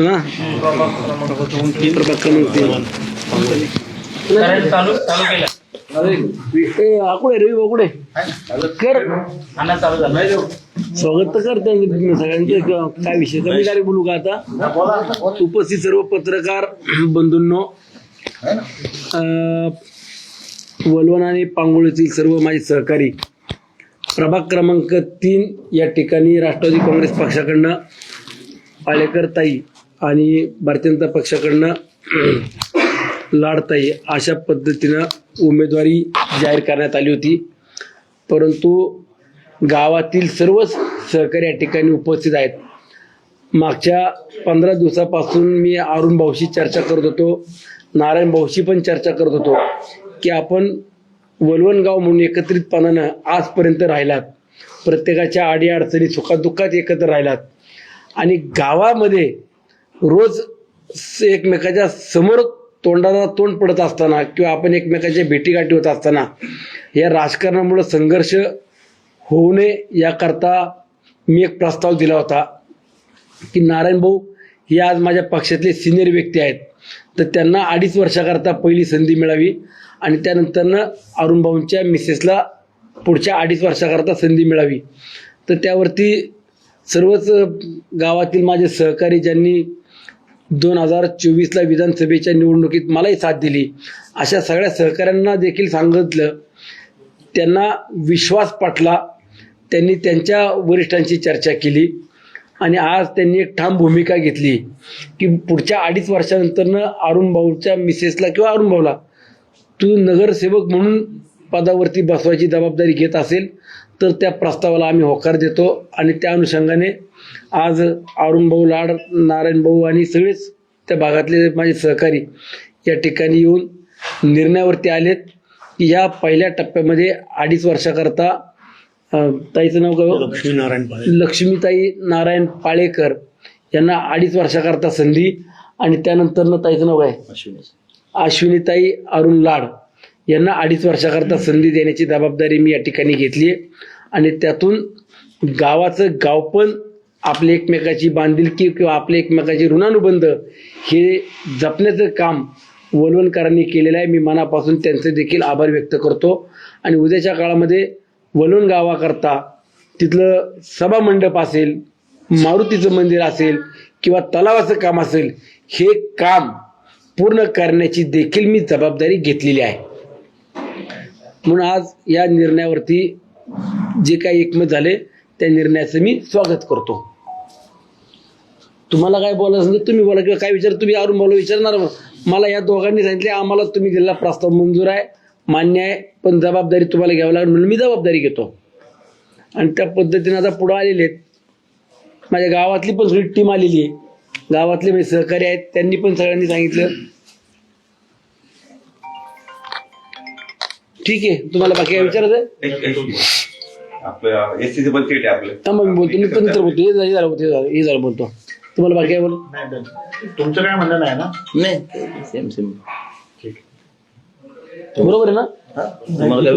ना? प्रभाग क्रमांक तीन. चालू चालू केलं ए, आकुडे रवी बाकुडे कर. स्वागत तर कर त्यांचं सगळ्यांचे. काय विषय? कमी काय बोलू का आता? उपस्थित सर्व पत्रकार बंधूंनो. अं, वलवण आणि पांगोळीतील सर्व माझे सहकारी प्रभाग क्रमांक तीन या ठिकाणी राष्ट्रवादी काँग्रेस पक्षाकडनं पालेकर ताई आणि भारतीय जनता पक्षाकडनं लाडताई अशा पद्धतीनं उमेदवारी जाहीर करण्यात आली होती. परंतु गावातील सर्वच सहकारी या ठिकाणी उपस्थित आहेत. मागच्या पंधरा दिवसापासून मी अरुण भाऊशी चर्चा करत होतो. नारायण भाऊशी पण चर्चा करत होतो की आपण वलवणगाव म्हणून एकत्रितपणानं आजपर्यंत राहिलात. प्रत्येकाच्या अडीअडचणी सुखादुःखात एकत्र राहिलात. आणि गावामध्ये रोज स- एकमेकाच्या समोर तोंडाला तोंड पडत असताना किंवा आपण एकमेकाच्या भेटीगाठी होत असताना या राजकारणामुळं संघर्ष होऊ नये याकरता मी एक प्रस्ताव दिला होता की नारायण भाऊ हे आज माझ्या पक्षातले सिनियर व्यक्ती आहेत. तर त्यांना अडीच वर्षाकरता पहिली संधी मिळावी आणि त्यानंतरनं अरुणभाऊंच्या मिसेसला पुढच्या अडीच वर्षाकरता संधी मिळावी. तर त्यावरती सर्वच गावातील माझे सहकारी ज्यांनी दोन हजार चोवीसला विधानसभेच्या निवडणुकीत मलाही साथ दिली. अशा सगळ्या सहकाऱ्यांना देखील सांगितलं. त्यांना विश्वास पटला. त्यांनी त्यांच्या वरिष्ठांशी चर्चा केली. आणि आज त्यांनी एक ठाम भूमिका घेतली की पुढच्या अडीच वर्षानंतरनं अरुण भाऊच्या मिसेसला किंवा अरुण भाऊला तू नगरसेवक म्हणून पदावरती बसवायची जबाबदारी घेत असेल तर त्या प्रस्तावाला आम्ही होकार देतो आणि त्या अनुषंगाने आज अरुण भाऊ लाड नारायण भाऊ आणि सगळेच त्या भागातले माझे सहकारी या ठिकाणी येऊन निर्णयावरती आलेत. की या पहिल्या टप्प्यामध्ये अडीच वर्षाकरता ताईचं नाव काय हो? लक्ष्मीनारायण लक्ष्मीताई नारायण पाळेकर यांना अडीच वर्षाकरता संधी आणि त्यानंतरनं ताईचं नाव काय? अश्विनीताई अरुण लाड. यांना अडीच वर्षाकरता संधी देण्याची जबाबदारी मी या ठिकाणी घेतली आहे आणि त्यातून गावाचं गावपण आपले एकमेकाची बांधिलकी किंवा आपले एकमेकाचे ऋणानुबंध हे जपण्याचं काम वलवणकरांनी केलेलं आहे. मी मनापासून त्यांचे देखील आभार व्यक्त करतो. आणि उद्याच्या काळामध्ये वलवण गावाकरता तिथलं सभामंडप असेल मारुतीचं मंदिर असेल किंवा तलावाचं काम असेल हे काम पूर्ण करण्याची देखील मी जबाबदारी घेतलेली आहे. म्हणून आज या निर्णयावरती जे काही एकमत झाले त्या निर्णयाचं मी स्वागत करतो. तुम्हाला काय बोलायचं असेल तर तुम्ही बोला किंवा काय विचार तुम्ही अरुण बोला विचारणार मला या दोघांनी सांगितले आम्हाला तुम्ही दिलेला प्रस्ताव मंजूर आहे मान्य आहे पण जबाबदारी तुम्हाला घ्यावी लागेल म्हणून मी जबाबदारी घेतो. आणि त्या पद्धतीने आता पुढं आलेले आहेत. माझ्या गावातली पण सगळी टीम आलेली आहे. गावातले माझे सहकारी आहेत त्यांनी पण सगळ्यांनी सांगितलं. ठीक आहे. तुम्हाला बाकी काय विचारायचं आपलं एसटीचं बजेट आहे आपलं. थांबा मी बोलतो. मी नंतर बोलतो. हे झालं हे झालं हे झालं हे झालं बोलतो. तुम्हाला बाकी काय बोल? तुमचं काय म्हणणं नाही ना? नाही. सेम सेम बरोबर आहे ना? तुम्हाला काय